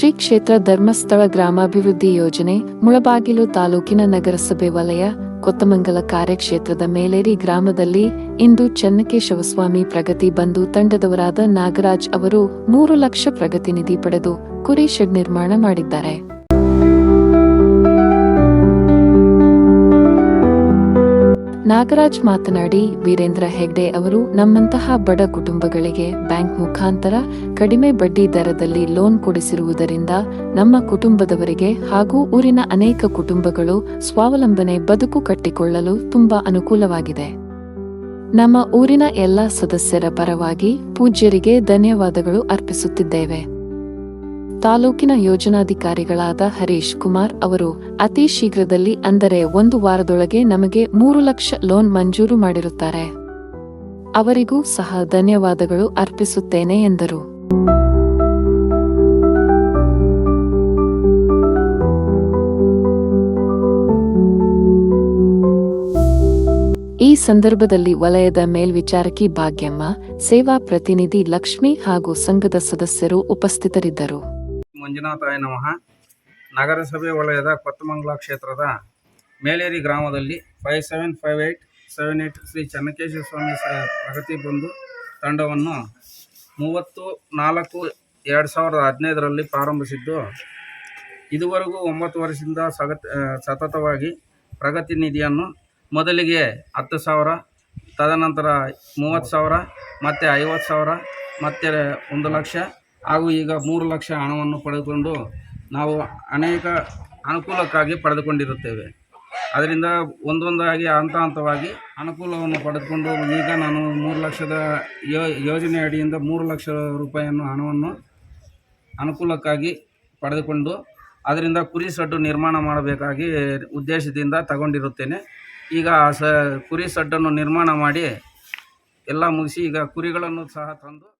ಶ್ರೀ ಕ್ಷೇತ್ರ ಧರ್ಮಸ್ಥಳ ಗ್ರಾಮಾಭಿವೃದ್ಧಿ ಯೋಜನೆ, ಮುಳಬಾಗಿಲು ತಾಲೂಕಿನ ನಗರಸಭೆ ವಲಯ, ಕೊತ್ತಮಂಗಲ ಕಾರ್ಯಕ್ಷೇತ್ರದ ಮೇಲೇರಿ ಗ್ರಾಮದಲ್ಲಿ ಇಂದು ಚನ್ನಕೇಶವಸ್ವಾಮಿ ಪ್ರಗತಿ ಬಂಧು ತಂಡದವರಾದ ನಾಗರಾಜ್ ಅವರು ಮೂರು ಲಕ್ಷ ಪ್ರಗತಿ ನಿಧಿ ಪಡೆದು ಕುರಿ ಶೆಡ್ ನಿರ್ಮಾಣ ಮಾಡಿದ್ದಾರೆ. ನಾಗರಾಜ್ ಮಾತನಾಡಿ, ವೀರೇಂದ್ರ ಹೆಗ್ಡೆ ಅವರು ನಮ್ಮಂತಹ ಬಡ ಕುಟುಂಬಗಳಿಗೆ ಬ್ಯಾಂಕ್ ಮುಖಾಂತರ ಕಡಿಮೆ ಬಡ್ಡಿ ದರದಲ್ಲಿ ಲೋನ್ ಕೊಡಿಸಿರುವುದರಿಂದ ನಮ್ಮ ಕುಟುಂಬದವರಿಗೆ ಹಾಗೂ ಊರಿನ ಅನೇಕ ಕುಟುಂಬಗಳು ಸ್ವಾವಲಂಬನೆ ಬದುಕು ಕಟ್ಟಿಕೊಳ್ಳಲು ತುಂಬಾ ಅನುಕೂಲವಾಗಿದೆ. ನಮ್ಮ ಊರಿನ ಎಲ್ಲ ಸದಸ್ಯರ ಪರವಾಗಿ ಪೂಜ್ಯರಿಗೆ ಧನ್ಯವಾದಗಳು ಅರ್ಪಿಸುತ್ತಿದ್ದೇವೆ. ತಾಲೂಕಿನ ಯೋಜನಾಧಿಕಾರಿಗಳಾದ ಹರೀಶ್ ಕುಮಾರ್ ಅವರು, ಅತಿ ಶೀಘ್ರದಲ್ಲಿ ಅಂದರೆ ಒಂದು ವಾರದೊಳಗೆ ನಮಗೆ ಮೂರು ಲಕ್ಷ ಲೋನ್ ಮಂಜೂರು ಮಾಡಿರುತ್ತಾರೆ. ಅವರಿಗೂ ಸಹ ಧನ್ಯವಾದಗಳು ಅರ್ಪಿಸುತ್ತೇನೆ ಎಂದರು. ಈ ಸಂದರ್ಭದಲ್ಲಿ ವಲಯದ ಮೇಲ್ವಿಚಾರಕಿ ಭಾಗ್ಯಮ್ಮ, ಸೇವಾ ಪ್ರತಿನಿಧಿ ಲಕ್ಷ್ಮಿ ಹಾಗೂ ಸಂಘದ ಸದಸ್ಯರು ಉಪಸ್ಥಿತರಿದ್ದರು. ಮಂಜುನಾಥಾಯ ನಮಃ. ನಗರಸಭೆ ವಲಯದ ಕೊತ್ತಮಂಗಲ ಕ್ಷೇತ್ರದ ಮೇಲೇರಿ ಗ್ರಾಮದಲ್ಲಿ five seven five eight seven eight Shri Channakeshwara Swami Pragathi Bandhu ತಂಡವನ್ನು ಮೂವತ್ತು ನಾಲ್ಕು ಎರಡು ಸಾವಿರದ ಹದಿನೈದರಲ್ಲಿ ಪ್ರಾರಂಭಿಸಿದ್ದು. ಇದುವರೆಗೂ ಒಂಬತ್ತು ವರ್ಷದಿಂದ ಸಗತ್ ಸತತವಾಗಿ ಪ್ರಗತಿ ನಿಧಿಯನ್ನು ಮೊದಲಿಗೆ ಹತ್ತು ಸಾವಿರ, ತದನಂತರ ಮೂವತ್ತು ಸಾವಿರ, ಮತ್ತು ಐವತ್ತು ಸಾವಿರ, ಮತ್ತು ಒಂದು ಲಕ್ಷ ಹಾಗೂ ಈಗ ಮೂರು ಲಕ್ಷ ಹಣವನ್ನು ಪಡೆದುಕೊಂಡು ನಾವು ಅನೇಕ ಅನುಕೂಲಕ್ಕಾಗಿ ಪಡೆದುಕೊಂಡಿರುತ್ತೇವೆ. ಅದರಿಂದ ಒಂದೊಂದಾಗಿ ಹಂತ ಹಂತವಾಗಿ ಅನುಕೂಲವನ್ನು ಪಡೆದುಕೊಂಡು ಈಗ ನಾನು ಮೂರು ಲಕ್ಷದ ಯೋಜನೆ ಅಡಿಯಿಂದ ಮೂರು ಲಕ್ಷ ರೂಪಾಯಿಯನ್ನು ಹಣವನ್ನು ಅನುಕೂಲಕ್ಕಾಗಿ ಪಡೆದುಕೊಂಡು ಅದರಿಂದ ಕುರಿ ಸಡ್ಡು ನಿರ್ಮಾಣ ಮಾಡಬೇಕಾಗಿ ಉದ್ದೇಶದಿಂದ ತಗೊಂಡಿರುತ್ತೇನೆ. ಈಗ ಆ ಸ, ಕುರಿ ಸಡ್ಡನ್ನು ನಿರ್ಮಾಣ ಮಾಡಿ ಎಲ್ಲ ಮುಗಿಸಿ ಈಗ ಕುರಿಗಳನ್ನು ಸಹ ತಂದು